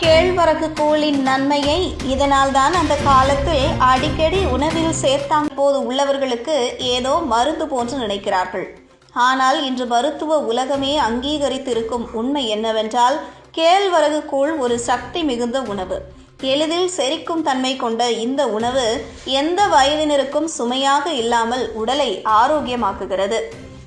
கேழ்வரகு கூழின் நன்மையை இதனால் தான் அந்த காலத்தில் அடிக்கடி உணவில் சேர்த்தாங்க போது உள்ளவர்களுக்கு ஏதோ மருந்து போன்று நினைக்கிறார்கள். ஆனால் இன்று மருத்துவ உலகமே அங்கீகரித்திருக்கும் உண்மை என்னவென்றால் கேழ்வரகு கூழ் ஒரு சக்தி மிகுந்த உணவு. எளிதில் செரிக்கும் தன்மை கொண்ட இந்த உணவு எந்த வயதினருக்கும் சுமையாக இல்லாமல் உடலை ஆரோக்கியமாக்குகிறது.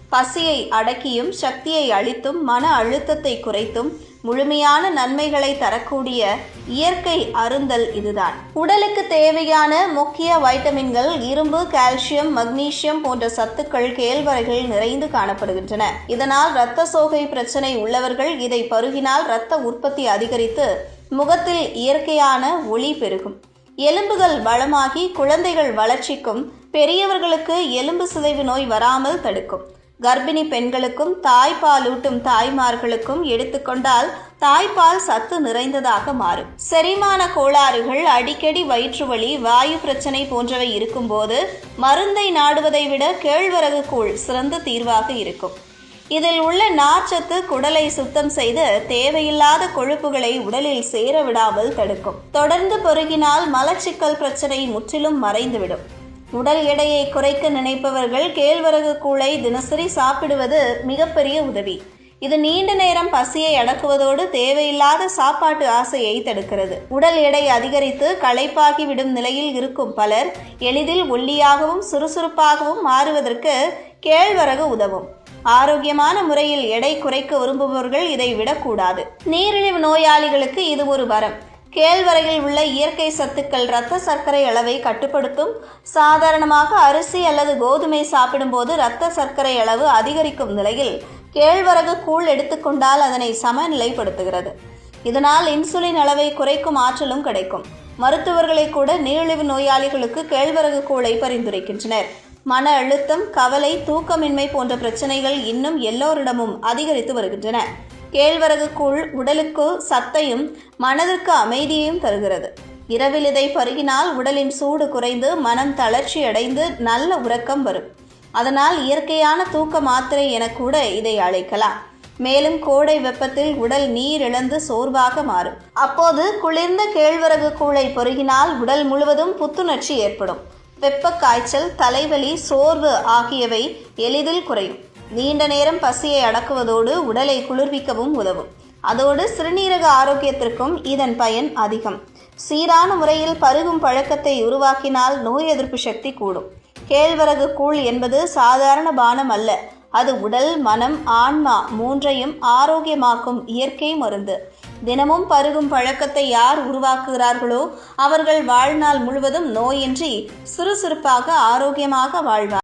பசியை அடக்கியும் சக்தியை அளித்தும் மன அழுத்தத்தை குறைத்தும் முழுமையான நன்மைகளை தரக்கூடிய இயற்கை அருந்தல் இதுதான். உடலுக்கு தேவையான முக்கிய வைட்டமின்கள் இரும்பு கால்சியம் மக்னீசியம் போன்ற சத்துக்கள் கேழ்வரைகள் நிறைந்து காணப்படுகின்றன. இதனால் இரத்த சோகை பிரச்சனை உள்ளவர்கள் இதை பருகினால் இரத்த உற்பத்தி அதிகரித்து முகத்தில் இயற்கையான ஒளி பெருகும். எலும்புகள் பலமாகி குழந்தைகள் வளர்ச்சிக்கும் பெரியவர்களுக்கு எலும்பு சிதைவு நோய் வராமல் தடுக்கும். கர்ப்பிணி பெண்களுக்கும் தாய்ப்பாலூட்டும் தாய்மார்களுக்கும் எடுத்துக்கொண்டால் தாய்ப்பால் சத்து நிறைந்ததாக மாறும். செரிமான கோளாறுகள் அடிக்கடி வயிற்று வலி வாயு பிரச்சனை போன்றவை இருக்கும்போது மருந்தை நாடுவதை விட கேழ்வரகு கூழ் சிறந்த தீர்வாக இருக்கும். இதில் உள்ள நார்ச்சத்து குடலை சுத்தம் செய்து தேவையில்லாத கொழுப்புகளை உடலில் சேர விடாமல் தடுக்கும். தொடர்ந்து பெருகினால் மலச்சிக்கல் பிரச்சனை முற்றிலும் மறைந்துவிடும். உடல் எடையை குறைக்க நினைப்பவர்கள் கேழ்வரகு கூழை தினசரி சாப்பிடுவது மிகப்பெரிய உதவி. இது நீண்ட நேரம் பசியை அடக்குவதோடு தேவையில்லாத சாப்பாட்டு ஆசையை தடுக்கிறது. உடல் எடை அதிகரித்து களைப்பாகி விடும் நிலையில் இருக்கும் பலர் எளிதில் ஒல்லியாகவும் சுறுசுறுப்பாகவும் மாறுவதற்கு கேழ்வரகு உதவும். ஆரோக்கியமான முறையில் எடை குறைக்க விரும்புபவர்கள் இதை விடக்கூடாது. நீரிழிவு நோயாளிகளுக்கு இது ஒரு வரம். கேழ்வரகில் உள்ள இயற்கை சத்துக்கள் இரத்த சர்க்கரை அளவை கட்டுப்படுத்தும். சாதாரணமாக அரிசி அல்லது கோதுமை சாப்பிடும்போது இரத்த சர்க்கரை அளவு அதிகரிக்கும் நிலையில் கேழ்வரகு கூழ் எடுத்துக்கொண்டால் அதனை சமநிலைப்படுத்துகிறது. இதனால் இன்சுலின் அளவை குறைக்கும் ஆற்றலும் கிடைக்கும். மருத்துவர்களை கூட நீரிழிவு நோயாளிகளுக்கு கேழ்வரகு கூழை பரிந்துரைக்கின்றனர். மன அழுத்தம் கவலை தூக்கமின்மை போன்ற பிரச்சனைகள் இன்னும் எல்லோரிடமும் அதிகரித்து வருகின்றன. கேழ்வரகு கூழ் உடலுக்கு சத்தையும் மனதிற்கு அமைதியையும் தருகிறது. இரவில் இதை பருகினால் உடலின் சூடு குறைந்து மனம் தளர்ச்சி அடைந்து நல்ல உறக்கம் வரும். அதனால் இயற்கையான தூக்க மாத்திரை என கூட இதை அழைக்கலாம். மேலும் கோடை வெப்பத்தில் உடல் நீர் இழந்து சோர்வாக மாறும். அப்போது குளிர்ந்த கேழ்வரகு கூழை பொருகினால் உடல் முழுவதும் புத்துணர்ச்சி ஏற்படும். வெப்ப காய்ச்சல் தலைவலி சோர்வு ஆகியவை எளிதில் குறையும். நீண்ட நேரம் பசியை அடக்குவதோடு உடலை குளிர்விக்கவும் உதவும். அதோடு சிறுநீரக ஆரோக்கியத்திற்கும் இதன் பயன் அதிகம். சீரான முறையில் பருகும் பழக்கத்தை உருவாக்கினால் நோய் எதிர்ப்பு சக்தி கூடும். கேழ்வரகு கூழ் என்பது சாதாரண பானம் அல்ல. அது உடல் மனம் ஆன்மா மூன்றையும் ஆரோக்கியமாக்கும் இயற்கை மருந்து. தினமும் பருகும் பழக்கத்தை யார் உருவாக்குகிறார்களோ அவர்கள் வாழ்நாள் முழுவதும் நோயின்றி சுறுசுறுப்பாக ஆரோக்கியமாக வாழ்வார்